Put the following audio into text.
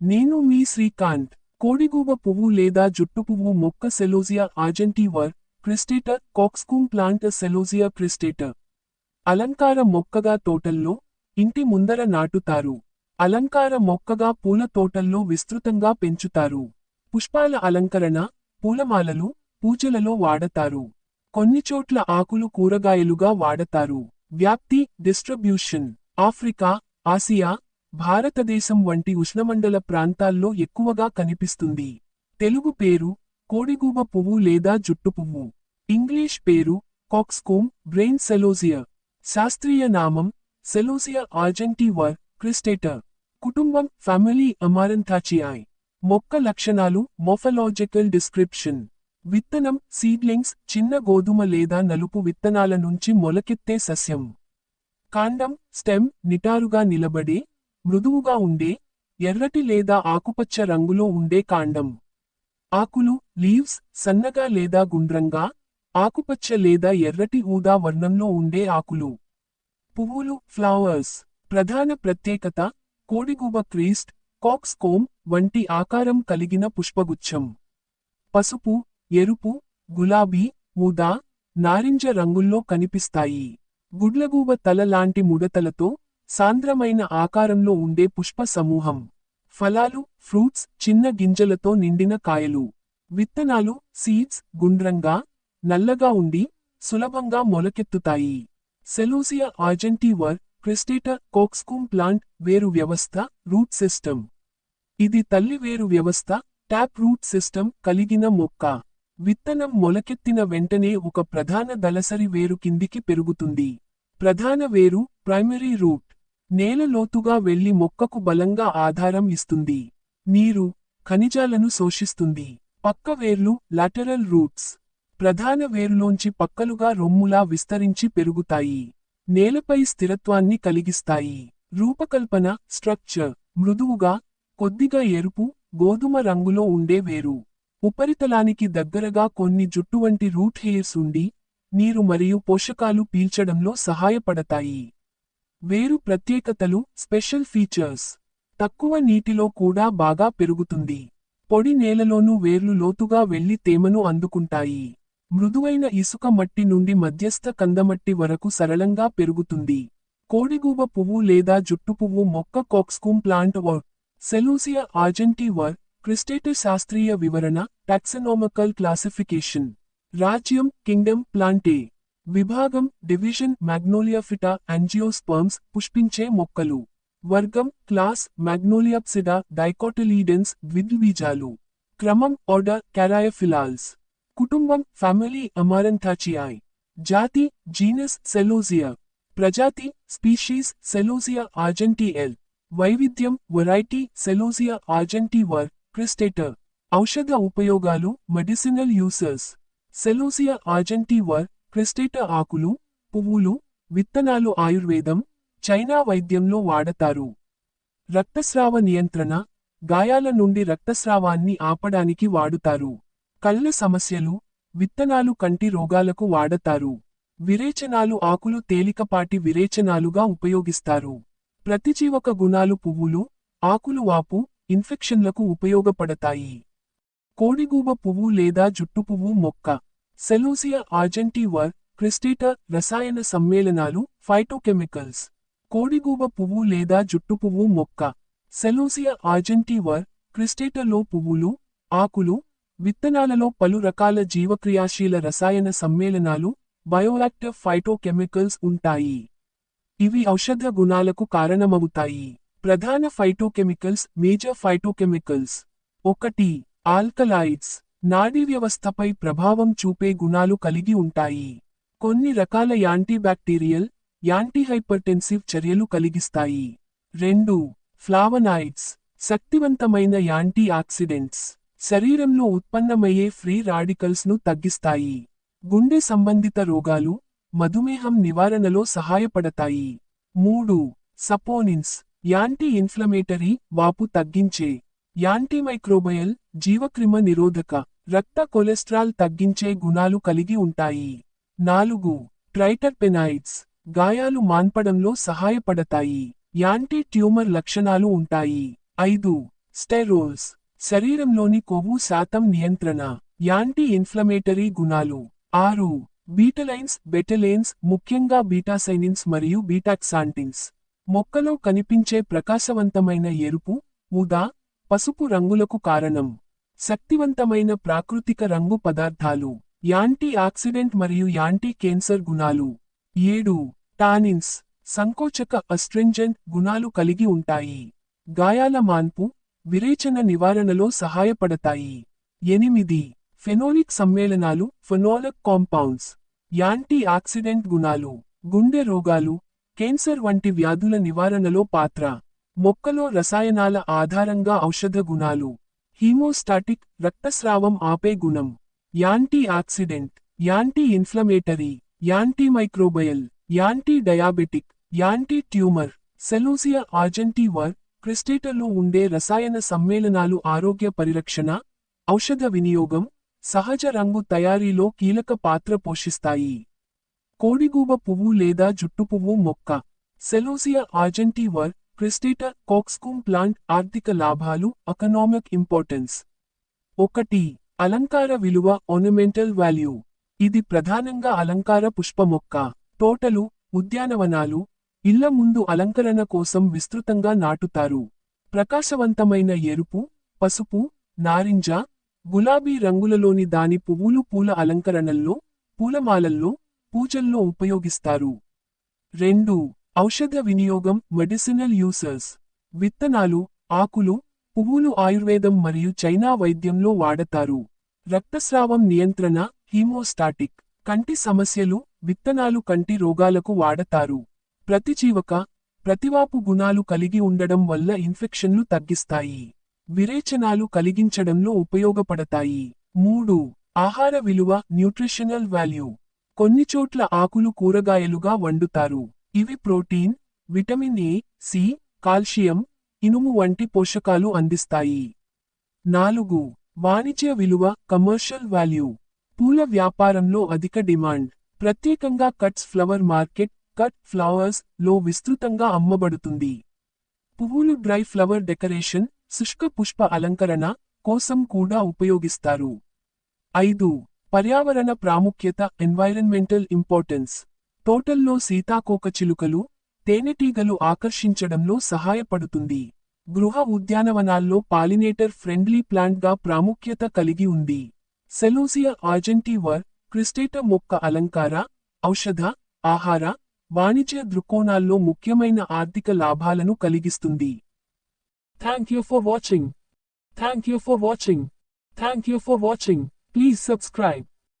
నేను మీ శ్రీకాంత్. కోడిగూబ పువ్వు లేదా జుట్టు పువ్వు మొక్క సెలోజియా ఆర్జెంటీవర్ క్రిస్టేటర్ కాక్స్కూమ్ ప్లాంట్ సెలోజియా క్రిస్టేటర్. అలంకార మొక్కగా తోటల్లో ఇంటి ముందర నాటుతారు. అలంకార మొక్కగా పూల తోటల్లో విస్తృతంగా పెంచుతారు. పుష్పాల అలంకరణ పూలమాలలు పూజలలో వాడతారు. కొన్ని చోట్ల ఆకులు కూరగాయలుగా వాడతారు. వ్యాప్తి డిస్ట్రిబ్యూషన్ ఆఫ్రికా ఆసియా భారతదేశం వంటి ఉష్ణమండల ప్రాంతాల్లో ఎక్కువగా కనిపిస్తుంది. తెలుగు పేరు కోడిగూబ పువ్వు లేదా జుట్టు పువ్వు. ఇంగ్లీష్ పేరు కాక్స్కోమ్ బ్రెయిన్ సెలోజియా శాస్త్రీయ నామం సెలోజియా ఆర్జెంటీవర్ క్రిస్టేటర్ కుటుంబం ఫ్యామిలీ అమారంథాచియాయ్. మొక్క లక్షణాలు మోఫలాజికల్ డిస్క్రిప్షన్. విత్తనం సీడ్లింగ్స్ చిన్న గోధుమ లేదా నలుపు విత్తనాల నుంచి మొలకెత్తే సస్యం. కాండం స్టెమ్ నిటారుగా నిలబడే మృదువుగా ఉండే ఎర్రటి లేదా ఆకుపచ్చ రంగులో ఉండే కాండం. ఆకులు లీవ్స్ సన్నగా లేదా గుండ్రంగా ఆకుపచ్చ లేదా ఎర్రటి ఊదా వర్ణంలో ఉండే ఆకులు. పువ్వులు ఫ్లవర్స్. ప్రధాన ప్రత్యేకత కోడిగూబ క్రీస్ట్ కాక్స్ కోమ్ వంటి ఆకారం కలిగిన పుష్పగుచ్చం. పసుపు ఎరుపు గులాబీ ఊదా నారింజ రంగుల్లో కనిపిస్తాయి. గుడ్లగూబ తల లాంటి ముడతలతో సాంద్రమైన ఆకారంలో ఉండే పుష్ప సమూహం ఫలాలు ఫ్రూట్స్ చిన్న గింజలతో నిండిన కాయలు. విత్తనాలు సీడ్స్ గుండ్రంగా నల్లగా ఉండి సులభంగా మొలకెత్తుతాయి. సెలూసియా ఆర్జెంటీవర్ క్రిస్టేటర్ కోక్స్కూమ్ ప్లాంట్ వేరు వ్యవస్థ రూట్ సిస్టమ్ ఇది తల్లి వేరు వ్యవస్థ ట్యాప్ రూట్ సిస్టమ్ కలిగిన మొక్క. విత్తనం మొలకెత్తిన వెంటనే ఒక ప్రధాన దళసరి వేరు కిందికి పెరుగుతుంది. ప్రధాన వేరు ప్రైమరీ రూట్. నేల లోతుగా వెళ్ళి మొక్కకు బలంగా ఆధారం ఇస్తుంది. నీరు ఖనిజాలను శోషిస్తుంది. పక్క వేర్లు లాటరల్ రూట్స్ ప్రధాన వేరులోంచి పక్కలుగా రొమ్ములా విస్తరించి పెరుగుతాయి. నేలపై స్థిరత్వాన్ని కలిగిస్తాయి. రూపకల్పన స్ట్రక్చర్ మృదువుగా కొద్దిగా ఎరుపు గోధుమ రంగులో ఉండే వేరు. ఉపరితలానికి దగ్గరగా కొన్ని జుట్టు వంటి రూట్ హెయిర్స్ ఉండి నీరు మరియు పోషకాలు పీల్చడంలో సహాయపడతాయి. వేరు ప్రత్యేకతలు స్పెషల్ ఫీచర్స్. తక్కువ నీటిలో కూడా బాగా పెరుగుతుంది. పొడి నేలలోనూ వేర్లు లోతుగా వెళ్ళి తేమను అందుకుంటాయి. మృదువైన ఇసుక మట్టి నుండి మధ్యస్థ కందమట్టి వరకు సరళంగా పెరుగుతుంది. కోడిగూబ పువ్వు లేదా జుట్టు పువ్వు మొక్క కోక్స్కూమ్ ప్లాంట్ వర్క్ సెలూసియా ఆర్జెంటీవర్ క్రిస్టేటర్ శాస్త్రీయ వివరణ టాక్సనోమకల్ క్లాసిఫికేషన్. రాజ్యం కింగ్డమ్ ప్లాంటే. విభాగం డివిజన్ మ్యాగ్నోలియాఫిటా యాంజియోస్పర్మ్స్ పుష్పించే మొక్కలు. వర్గం క్లాస్ మ్యాగ్నోలియాప్సిడా డైకోటిలీడెన్స్ ద్విద్విజాలు. క్రమం ఆర్డర్ క్యారాయఫిలాల్స్. కుటుంబం ఫ్యామిలీ అమారంథాచియాయ్. జాతి జీనస్ సెలోజియా. ప్రజాతి స్పీషీస్ సెలోజియా ఆర్జెంటీఎల్. వైవిధ్యం వెరైటీ సెలోజియా ఆర్జెంటీవర్ క్రిస్టేటర్. ఔషధ ఉపయోగాలు మెడిసినల్ యూసర్స్ సెలోజియా ఆర్జెంటీవర్ క్రిస్టేట ఆకులు పువ్వులు విత్తనాలు ఆయుర్వేదం చైనా వైద్యంలో వాడతారు. రక్తస్రావ నియంత్రణ గాయాల నుండి రక్తస్రావాన్ని ఆపడానికి వాడుతారు. కళ్ళ సమస్యలు విత్తనాలు కంటి రోగాలకు వాడతారు. విరేచనాలు ఆకులు తేలికపాటి విరేచనాలుగా ఉపయోగిస్తారు. ప్రతిజీవక గుణాలు పువ్వులు ఆకులు వాపు ఇన్ఫెక్షన్లకు ఉపయోగపడతాయి. కోడిగూబ పువ్వు లేదా జుట్టు పువ్వు మొక్క. సెలూసియా ఆర్జెంటీవర్ క్రిస్టేటర్ రసాయన సమ్మేళనాలు ఫైటోకెమికల్స్ కోడిగూబ పువ్వు లేదా జుట్టు పువ్వు మొక్క. సెలూసియా ఆర్జెంటీవర్ క్రిస్టేటర్లో పువ్వులు ఆకులు విత్తనాలలో పలు రకాల జీవక్రియాశీల రసాయన సమ్మేళనాలు బయోయాక్టివ్ ఫైటోకెమికల్స్ ఉంటాయి. ఇవి ఔషధ గుణాలకు కారణమవుతాయి. ప్రధాన ఫైటోకెమికల్స్ మేజర్ ఫైటోకెమికల్స్ ఒకటి ఆల్కలాయిడ్స్ నాడీ వ్యవస్థపై ప్రభావం చూపే గుణాలు కలిగి ఉంటాయి. కొన్ని రకాల యాంటీబ్యాక్టీరియల్ యాంటీహైపర్టెన్సివ్ చర్యలు కలిగిస్తాయి. రెండు. ఫ్లావనాయిడ్స్ శక్తివంతమైన యాంటీ ఆక్సిడెంట్స్ శరీరంలో ఉత్పన్నమయ్యే ఫ్రీ రాడికల్స్ను తగ్గిస్తాయి. గుండె సంబంధిత రోగాలు మధుమేహం నివారణలో సహాయపడతాయి. మూడు. సపోనిన్స్ యాంటీ ఇన్ఫ్లమేటరీ వాపు తగ్గించే యాంటీమైక్రోబయల్ జీవక్రిమ నిరోధక రక్త కొలెస్ట్రాల్ తగ్గించే గుణాలు కలిగి ఉంటాయి. నాలుగు ట్రైటర్పెనాయిడ్స్ గాయాలు మాన్పడంలో సహాయపడతాయి. యాంటీ ట్యూమర్ లక్షణాలు ఉంటాయి. ఐదు స్టెరోల్స్ శరీరంలోని కొవ్వు శాతం నియంత్రణ యాంటీ ఇన్ఫ్లమేటరీ గుణాలు. ఆరు బీటలైన్స్ బెటలైన్స్ ముఖ్యంగా బీటాసైనిన్స్ మరియు బీటాక్సాంటిన్స్. మొక్కలో కనిపించే ప్రకాశవంతమైన ఎరుపు ఉదా పసుపు రంగులకు కారణం. శక్తివంతమైన ప్రాకృతిక రంగు పదార్థాలు యాంటీ ఆక్సిడెంట్ మరియు యాంటీ కేన్సర్ గుణాలు. ఏడు టానిన్స్ సంకోచక అస్ట్రింజెంట్ గుణాలు కలిగి ఉంటాయి. గాయాల మాన్పు విరేచన నివారణలో సహాయపడతాయి. ఎనిమిది ఫెనోలిక్ సమ్మేళనాలు ఫెనోలిక్ కాంపౌండ్స్ యాంటీ ఆక్సిడెంట్ గుణాలు గుండె రోగాలు కేన్సర్ వంటి వ్యాధుల నివారణలో పాత్ర. మొక్కలో రసాయనాల ఆధారంగా ఔషధ గుణాలు. హీమోస్టాటిక్ రక్తస్రావం ఆపే గుణం. Antioxidant anti inflammatory antimicrobial antidiabetic antitumour celosia argentea క్రిస్టేటర్లో ఉండే రసాయన సమ్మేళనాలు ఆరోగ్య పరిరక్షణ ఔషధ వినియోగం సహజ రంగు తయారీలో కీలక పాత్ర పోషిస్తాయి. కోడిగూబ పువ్వు లేదా జుట్టు పువ్వు మొక్క. సెలోసియా ఆర్జెంటీవర్ క్రిస్టేటర్ కోక్స్కూమ్ ప్లాంట్ ఆర్థిక లాభాలు ఎకనామిక్ ఇంపార్టెన్స్ ఒకటి అలంకార విలువ ornamental వాల్యూ ఇది ప్రధానంగా అలంకార పుష్ప మొక్క తోటలు ఉద్యానవనాలు ఇళ్ళ ముందు అలంకరణ కోసం విస్తృతంగా నాటుతారు. ప్రకాశవంతమైన ఎరుపు పసుపు నారింజ గులాబీ రంగులలోని దాని పువ్వులు పూల అలంకరణల్లో పూలమాలల్లో పూజల్లో ఉపయోగిస్తారు. రెండు ఔషధ వినియోగం మెడిసినల్ యూసర్స్ విత్తనాలు ఆకులు పువ్వులు ఆయుర్వేదం మరియు చైనా వైద్యంలో వాడతారు. రక్తస్రావం నియంత్రణ హీమోస్టాటిక్ కంటి సమస్యలు విత్తనాలు కంటి రోగాలకు వాడతారు. ప్రతిజీవక ప్రతివాపు గుణాలు కలిగి ఉండడం వల్ల ఇన్ఫెక్షన్లు తగ్గిస్తాయి. విరేచనాలు కలిగించడంలో ఉపయోగపడతాయి. మూడు ఆహార విలువ న్యూట్రిషనల్ వాల్యూ. కొన్ని చోట్ల ఆకులు కూరగాయలుగా వండుతారు. ఇవి protein vitamin A C calcium ఇనుము వంటి పోషకాలు అందిస్తాయి. నాలుగు వాణిజ్య విలువ కమర్షియల్ వాల్యూ పూల వ్యాపారంలో అధిక డిమాండ్. ప్రత్యేకంగా కట్స్ ఫ్లవర్ మార్కెట్ కట్ ఫ్లవర్స్లో విస్తృతంగా అమ్మబడుతుంది. పువ్వులు డ్రై ఫ్లవర్ డెకరేషన్ శుష్క పుష్ప అలంకరణ కోసం కూడా ఉపయోగిస్తారు. ఐదు పర్యావరణ ప్రాముఖ్యత ఎన్వైరన్మెంటల్ ఇంపార్టెన్స్ తోటల్లో సీతాకోకచిలుకలు తేనెటీగలు ఆకర్షించడంలో సహాయపడుతుంది. గృహ ఉద్యానవనాల్లో పాలినేటర్ ఫ్రెండ్లీ ప్లాంట్గా ప్రాముఖ్యత కలిగి ఉంది. సెలూసియా ఆర్జెంటీవర్ క్రిస్టేట మొక్క అలంకార ఔషధ ఆహార వాణిజ్య దృక్కోణాల్లో ముఖ్యమైన ఆర్థిక లాభాలను కలిగిస్తుంది. Thank you for watching thank you for watching thank you for watching please subscribe